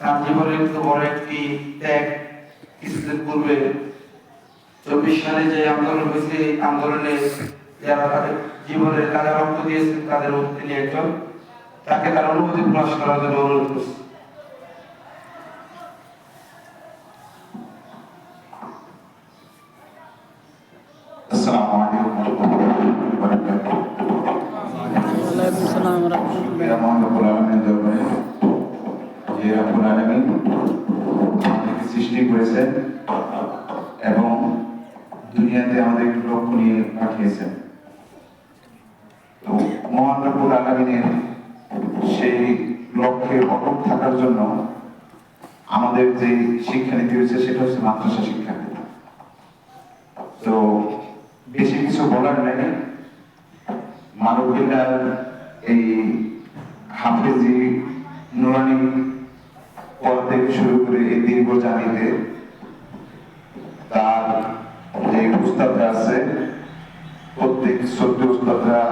তার জীবনের কিন্তু বড় একটি ত্যাগ কিছুদিন পূর্বে চব্বিশ সালে যে আন্দোলন হয়েছে এই আন্দোলনে যারা তাদের জীবনের কাজে রক্ত দিয়েছেন তাদের মধ্যে তিনি একজন। তাকে তার অনুভূতি প্রকাশ করার জন্য অনুরোধ করছি। আসসালামু আলাইকুম ওয়া রাহমাতুল্লাহি ওয়া বারাকাতুহু। ওয়ালাইকুম সালাম রহমতুল্লাহ যে রব্বুল আলামিন সৃষ্টি করেছেন এবং দুনিয়াতে আমাদের লক্ষ্য নিয়ে পাঠিয়েছেন। তো মহান রব্বুল আলামিনের সেই লক্ষ্যে অটক থাকার জন্য আমাদের যে শিক্ষানীতি হয়েছে সেটা হচ্ছে মাদ্রাসা শিক্ষা তো বেশি কিছু বলার নেই। মানবিকার এই হাফেজি নুরানি পদ থেকে শুরু করে এই দীর্ঘ জানিতে তার যে উস্তাদরা আছে, প্রত্যেক সদ্য উস্তাদরা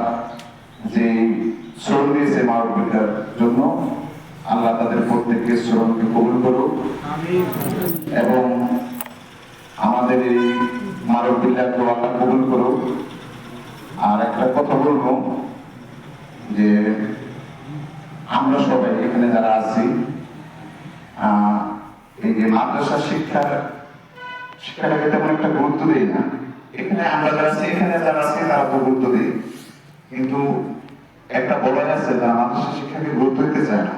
যে শ্রম দিয়েছে মানবিকার জন্য, আল্লাহ তাদের প্রত্যেককে শ্রমকে কবুল করুক। এবং আমাদের এই তো আল্লাহ কবুল করুক। আর একটা কথা বলব যে আমরা সবাই এখানে যারা আছি যে মাদ্রাসা শিক্ষার শিক্ষাটাকে তেমন একটা গুরুত্ব দিই না। এখানে আমরা যারা এখানে যারা আছি তারা তো গুরুত্ব দিই কিন্তু একটা বলাই আছে যারা মাদ্রাসা শিক্ষাকে গুরুত্ব দিতে চায় না।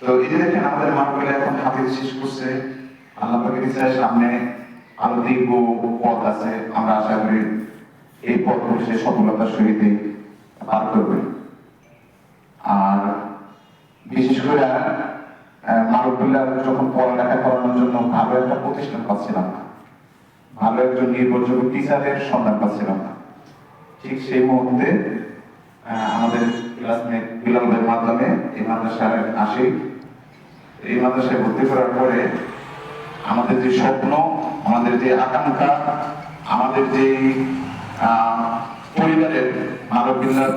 তো এই যে দেখেন আমাদের মানবগুলো এখন হাফিজ শেষ করছে। আল্লাহ ইচ্ছায় সামনে আরও দীর্ঘ পথ আছে। আমরা আশা করি এই পথগুলো সে সফলতার সহিত পার করবে। আর বিশেষ করে মারুবুল্লাহ যখন পড়ালেখা করানোর জন্য ভালো একটা প্রতিষ্ঠান পাচ্ছিলাম ভালো একজন নির্ভরযোগ্য টিচারের সন্ধান পাচ্ছিলাম ঠিক সেই মুহূর্তে আমাদের ক্লাসমেট বিলাল মাধ্যমে এই মাদ্রাসায় আসি। এই মাদ্রাসায় ভর্তি করার পরে আমাদের যে স্বপ্ন, আমাদের যে আকাঙ্ক্ষা, আমাদের যে পরিবারের মানবিল্লার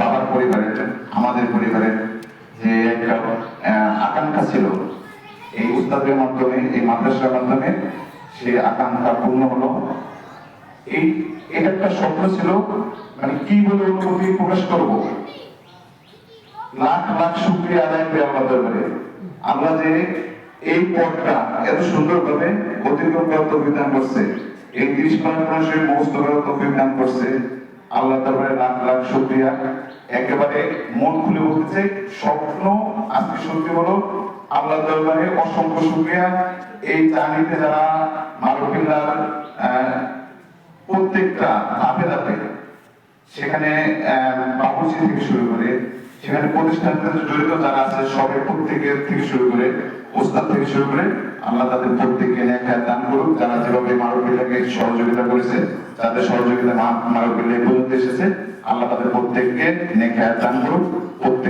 বাবার পরিবারের, আমাদের পরিবারের একটা আকাঙ্ক্ষা ছিল। এই উস্তাদের মাধ্যমে, এই মাদ্রাসার মাধ্যমে সেই আকাঙ্ক্ষা পূর্ণ হলো। এই, এটা একটা স্বপ্ন ছিল মানে কি বলে অনুভূতি প্রকাশ করব? লাখ লাখ শুক্রিয়া আদায় করি আল্লাহ দরবারে। আল্লাহ যে এই পথটা এত সুন্দরভাবে অতিক্রম করার তৌফিক করছে। এই তিরিশ পাঁচ মানুষের মুখস্থ করার তৌফিক করছে। আল্লাহ তারপরে লাখ লাখ শুক্রিয়া। একেবারে মন খুলে বলতেছে, স্বপ্ন আজকে সত্যি হলো আল্লাহ দরবারে অসংখ্য শুক্রিয়া। এই চাকরিতে যারা মারুফিল্লার প্রত্যেকটা ধাপে ধাপে সেখানে বাবুজি থেকে শুরু করে সেখানে প্রতিষ্ঠানের জড়িত যারা আছে, সবাই প্রত্যেকের থেকে শুরু করে ওস্তাদ থেকে শুরু করে আল্লাহ তাদের প্রত্যেককে একটা দান করুক। যারা যেভাবে মারবিল্লাকে সহযোগিতা করেছে তাদের সহযোগিতা মারুবিল্লাহ পর্যন্ত এসেছে, আল্লাহ তাদের প্রত্যেককে নেখায় দান করুক। প্রত্যেক